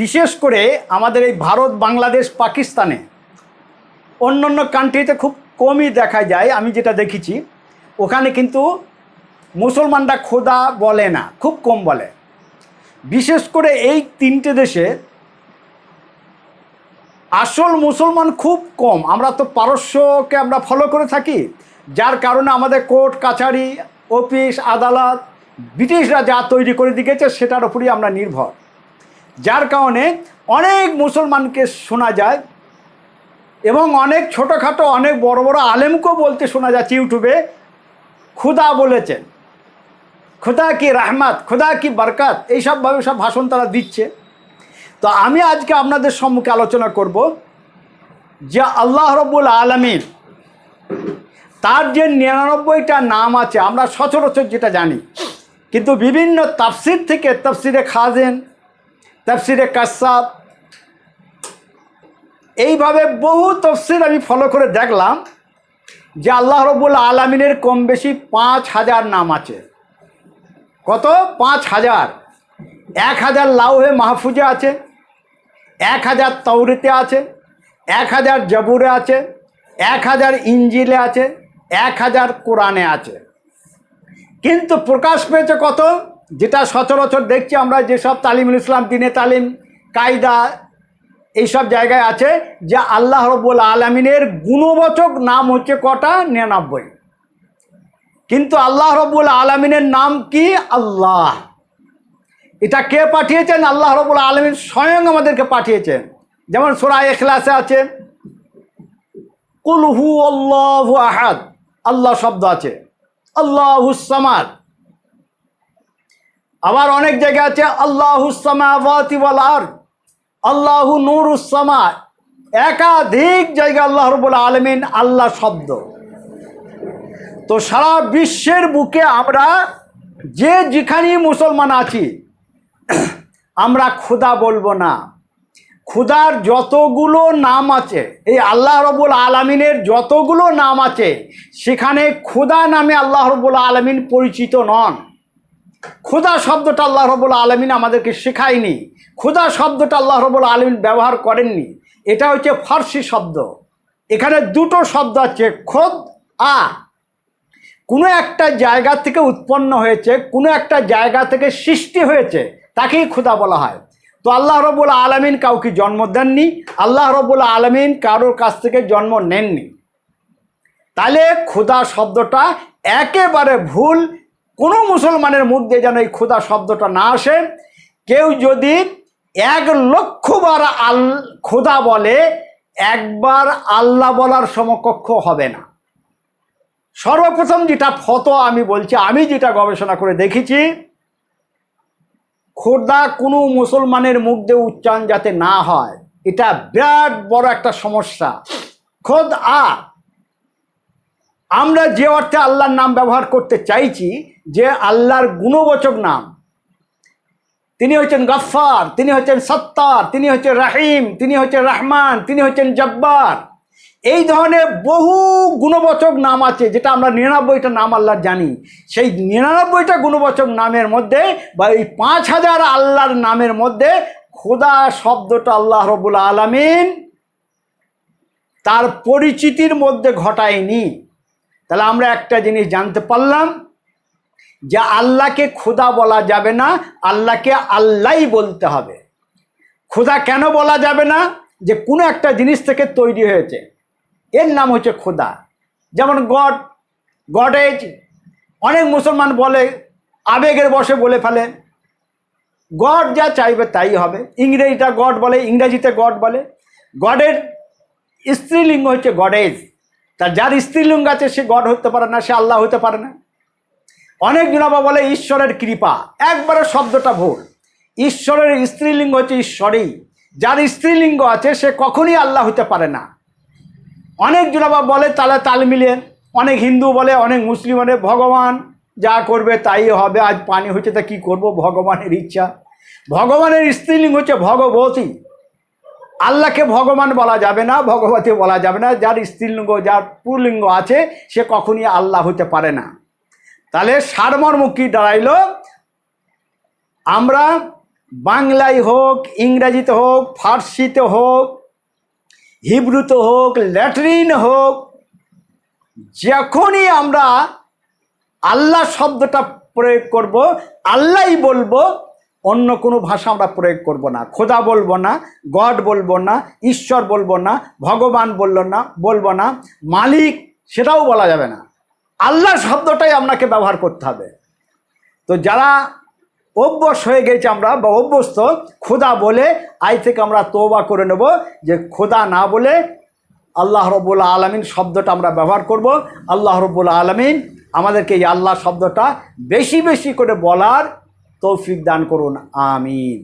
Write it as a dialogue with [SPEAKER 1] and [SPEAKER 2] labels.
[SPEAKER 1] বিশেষ করে আমাদের এই ভারত, বাংলাদেশ, পাকিস্তানে অন্য অন্য কান্ট্রিতে খুব কমই দেখা যায়, আমি যেটা দেখেছি। ওখানে কিন্তু মুসলমানরা খোদা বলে না, খুব কম বলে। বিশেষ করে এই তিনটে দেশে আসল মুসলমান খুব কম। আমরা তো পারস্যকে আমরা ফলো করে থাকি, যার কারণে আমাদের কোর্ট, কাছারি, অফিস, আদালত, ব্রিটিশরা যা তৈরি করে দিয়েছে, সেটার উপরই আমরা নির্ভর। যার কারণে অনেক মুসলমানকে শোনা যায় এবং অনেক ছোটোখাটো, অনেক বড় বড় আলেমকেও বলতে শোনা যাচ্ছে ইউটিউবে। খুদা বলেছেন। খুদা কি রাহমাত, খুদা কি বরকাত, এইসবভাবে সব ভাষণ তারা দিচ্ছে। তো আমি আজকে আপনাদের সম্মুখে আলোচনা করব যে আল্লাহ রব্বুল আলমিন তার যে নিরানব্বইটা নাম আছে, আমরা সচরাচর যেটা জানি, কিন্তু বিভিন্ন তাফসির থেকে তাফসিরে খাজেন তাফসিরে কাসাব। এইভাবে বহু তফসির আমি ফলো করে দেখলাম যে আল্লাহ রবুল আলমিনের কম বেশি পাঁচ হাজার নাম আছে। কত? পাঁচ হাজার। এক হাজার লাউহে মাহফুজে আছে, এক হাজার তৌরিতে আছে, এক হাজার জবুরে আছে, এক হাজার ইঞ্জিলে আছে, এক হাজার কোরআনে আছে। কিন্তু প্রকাশ পেয়েছে কত? যেটা সচরাচর দেখছি আমরা যেসব তালিমুল ইসলাম, দিনে তালিম, কায়দা এইসব জায়গায় আছে, যে আল্লাহ রব্বুল আলমিনের গুণবাচক নাম হচ্ছে কটা? নিরানব্বই। কিন্তু আল্লাহ রব্বুল আলমিনের নাম কি? আল্লাহ। এটা কে পাঠিয়েছেন? আল্লাহ রবুল আলমিন স্বয়ং আমাদেরকে পাঠিয়েছেন। যেমন সোরা এখলাসে আছে কুলহু আল্লাহ আহাদ আল্লাহ শব্দ আছে আল্লাহুসামাদ আবার অনেক জায়গা আছে আর আল্লাহু নুরুসামা একাধিক জায়গা আল্লাহ রবুল আলমিন আল্লাহ শব্দ। তো সারা বিশ্বের বুকে আমরা যে যেখানেই মুসলমান আছি, আমরা ক্ষুদা বলব না। ক্ষুদার যতগুলো নাম আছে, এই আল্লাহ রবুল আলমিনের যতগুলো নাম আছে, সেখানে ক্ষুদা নামে আল্লাহ রবুল আলমিন পরিচিত নন। ক্ষুদা শব্দটা আল্লাহ রবুল আলমিন আমাদেরকে শেখায়নি। ক্ষুদা শব্দটা আল্লাহ রবুল আলমিন ব্যবহার করেননি। এটা হচ্ছে ফার্সি শব্দ। এখানে দুটো শব্দ আছে খোদ আ। কোনো একটা জায়গা থেকে উৎপন্ন হয়েছে, কোনো একটা জায়গা থেকে সৃষ্টি হয়েছে, তাকেই ক্ষুদা বলা হয়। তো আল্লাহ রবুল আলমিন কাউকে জন্ম দেননি, আল্লাহ রবুল আলমিন কারোর কাছ থেকে জন্ম নেননি। তাহলে ক্ষুদা শব্দটা একেবারে ভুল কোনো মুসলমানের মুখ দিয়ে যেন এই ক্ষুদা শব্দটা না আসে, কেউ যদি এক লক্ষবার আল ক্ষুদা বলে, একবার আল্লাহ বলার সমকক্ষ হবে না। সর্বপ্রথম যেটা ফতো আমি বলছি, আমি যেটা গবেষণা করে দেখেছি খোদা কোনো মুসলমানের মুখ দিয়ে উচ্চারণ যাতে না হয়, এটা বিরাট বড় একটা সমস্যা। খোদ আ আমরা যে অর্থে আল্লাহর নাম ব্যবহার করতে চাইছি, যে আল্লাহর গুণবাচক নাম, তিনি হচ্ছেন গফ্ফার, তিনি হচ্ছেন সত্তার, তিনি হচ্ছেন রাহিম, তিনি হচ্ছেন রহমান, তিনি হচ্ছেন জব্বার। এই ধরনের বহু গুণবাচক নাম আছে, যেটা আমরা নিরানব্বইটা নাম আল্লাহর জানি। সেই নিরানব্বইটা গুণবাচক নামের মধ্যে বা এই পাঁচ হাজার আল্লাহর নামের মধ্যে খোদা শব্দটা আল্লাহ রবুল আলমিন তার পরিচিতির মধ্যে ঘটায়নি। তাহলে আমরা একটা জিনিস জানতে পারলাম যে আল্লাহকে খোদা বলা যাবে না, আল্লাহকে আল্লাহই বলতে হবে। খোদা কেন বলা যাবে না? যে কোনো একটা জিনিস থেকে তৈরি হয়েছে। এর নাম হচ্ছে খোদা যেমন গড গডেজ অনেক মুসলমান বলে, আবেগের বসে বলে ফেলে। গড যা চাইবে তাই হবে। ইংরেজিটা গড বলে, ইংরেজিতে গড বলে। গডের স্ত্রীলিঙ্গ হচ্ছে গডেজ। তার যার স্ত্রীলিঙ্গ আছে, সে গড হতে পারে না, সে আল্লাহ হতে পারে না। অনেক জনাবা বলে ঈশ্বরের কৃপা। একবারে শব্দটা ভুল। ঈশ্বরের স্ত্রীলিঙ্গ হচ্ছে ঈশ্বরেই। যার স্ত্রীলিঙ্গ আছে, সে কখনই আল্লাহ হতে পারে না। অনেক জনাবা বলে তালে তাল মিলিয়ে, অনেক হিন্দু বলে, অনেক মুসলিম বলে, ভগবান যা করবে তাই হবে, আজ পানি হচ্ছে তা কী করব? ভগবানের ইচ্ছা। ভগবানের স্ত্রীলিঙ্গ হচ্ছে ভগবতী। আল্লাহকে ভগবান বলা যাবে না, ভগবতী বলা যাবে না, যার স্ত্রীলিঙ্গ, যার পুরলিঙ্গ আছে, সে কখনই আল্লাহ হতে পারে না। তাহলে সারমর্ম কী দাঁড়াইল। আমরা বাংলায় হোক, ইংরাজিতে হোক, ফার্সিতে হোক, হিব্রুতে হোক ল্যাটরিন হোক, যখনই আমরা আল্লাহ শব্দটা প্রয়োগ করব, আল্লাহই বলব অন্য কোনো ভাষা আমরা প্রয়োগ করব না। খোদা বলব না, গড বলব না, ঈশ্বর বলব না, ভগবান বলল না, বলব না, মালিক সেটাও বলা যাবে না। আল্লাহ শব্দটাই আপনাকে ব্যবহার করতে হবে। তো যারা অভ্যস হয়ে গেছে আমরা বা অভ্যস্ত, খোদা বলে আজ থেকে আমরা তোবা করে নেব যে খোদা না বলে আল্লাহ রব্বুল আলমিন শব্দটা আমরা ব্যবহার করব। আল্লাহ রব্বুল আলমিন আমাদেরকে এই আল্লাহ শব্দটা বেশি বেশি করে বলার তৌফিক দান করুন আমিন।